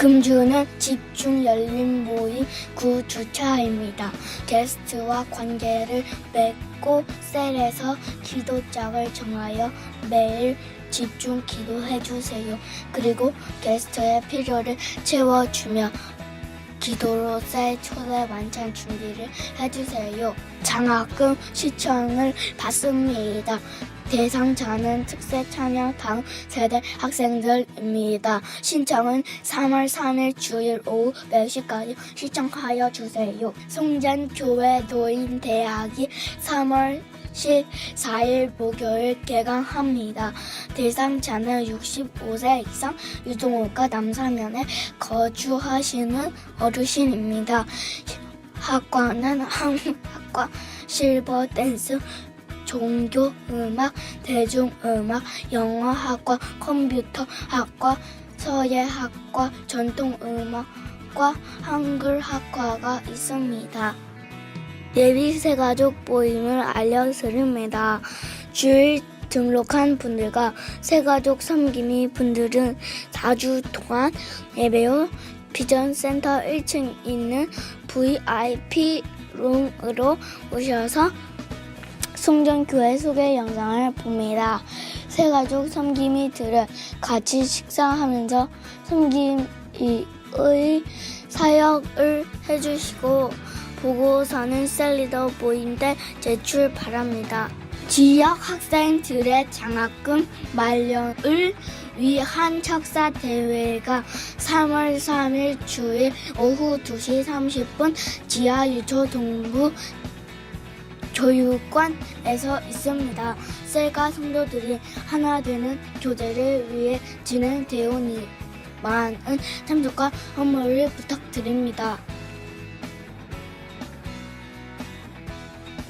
금주는 집중 열린 모임 구주차입니다. 게스트와 관계를 맺고 셀에서 기도장을 정하여 매일 집중 기도해 주세요. 그리고 게스트의 필요를 채워주며 기도로 셀 초대 만찬 준비를 해주세요. 장학금 시청을 받습니다. 대상자는 특세 찬양 다음 세대 학생들입니다. 신청은 3월 3일 주일 오후 4시까지 시청하여 주세요. 송전교회 노인대학이 3월 14일 목요일 개강합니다. 대상자는 65세 이상 유동호가 남사면에 거주하시는 어르신입니다. 학과는 한학과 실버 댄스 종교 음악, 대중음악, 영어학과, 컴퓨터학과, 서예학과, 전통음악과, 한글학과가 있습니다. 예비 새가족 모임을 알려드립니다. 주일 등록한 분들과 새가족 섬김이 분들은 4주 동안 예배후 비전 센터 1층 있는 VIP 룸으로 오셔서 송전교회 소개 영상을 봅니다. 새 가족 섬김이들은 같이 식사하면서 섬김의 사역을 해주시고 보고서는 셀리더 모임 때 제출 바랍니다. 지역 학생들의 장학금 마련을 위한 척사 대회가 3월 3일 주일 오후 2시 30분 지하 유초 동부 교육관에서 있습니다. 셀과 성도들이 하나 되는 교제를 위해 진행되오니 많은 참석과 헌물을 부탁드립니다.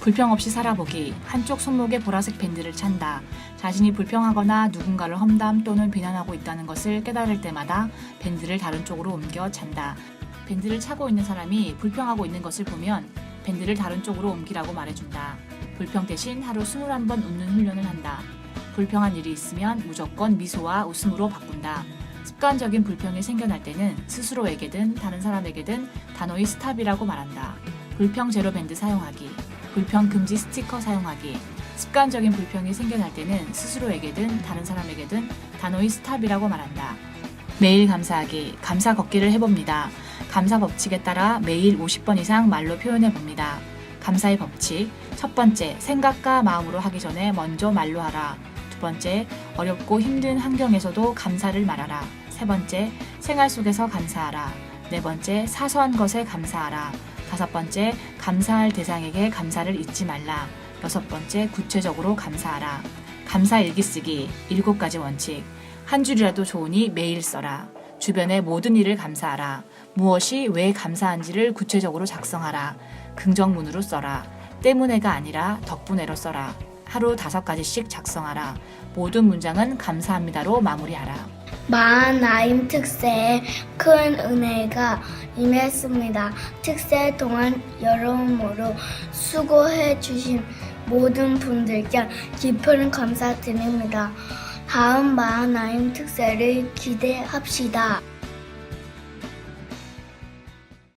불평 없이 살아보기, 한쪽 손목에 보라색 밴드를 찬다. 자신이 불평하거나 누군가를 험담 또는 비난하고 있다는 것을 깨달을 때마다 밴드를 다른 쪽으로 옮겨 찬다. 밴드를 차고 있는 사람이 불평하고 있는 것을 보면 밴드를 다른 쪽으로 옮기라고 말해준다. 불평 대신 하루 21번 웃는 훈련을 한다. 불평한 일이 있으면 무조건 미소와 웃음으로 바꾼다. 습관적인 불평이 생겨날 때는 스스로에게든 다른 사람에게든 단호히 스탑이라고 말한다. 불평 제로 밴드 사용하기. 불평 금지 스티커 사용하기. 습관적인 불평이 생겨날 때는 스스로에게든 다른 사람에게든 단호히 스탑이라고 말한다. 매일 감사하기. 감사 걷기를 해봅니다. 감사 법칙에 따라 매일 50번 이상 말로 표현해 봅니다. 감사의 법칙. 첫 번째, 생각과 마음으로 하기 전에 먼저 말로 하라. 두 번째, 어렵고 힘든 환경에서도 감사를 말하라. 세 번째, 생활 속에서 감사하라. 네 번째, 사소한 것에 감사하라. 다섯 번째, 감사할 대상에게 감사를 잊지 말라. 여섯 번째, 구체적으로 감사하라. 감사 일기 쓰기. 일곱 가지 원칙. 한 줄이라도 좋으니 매일 써라. 주변의 모든 일을 감사하라. 무엇이 왜 감사한지를 구체적으로 작성하라. 긍정문으로 써라. 때문에가 아니라 덕분에로 써라. 하루 다섯 가지씩 작성하라. 모든 문장은 감사합니다로 마무리하라. 마하나임 특세에 큰 은혜가 임했습니다. 특세 동안 여러모로 수고해 주신 모든 분들께 깊은 감사드립니다. 다음 마하나임 특세를 기대합시다.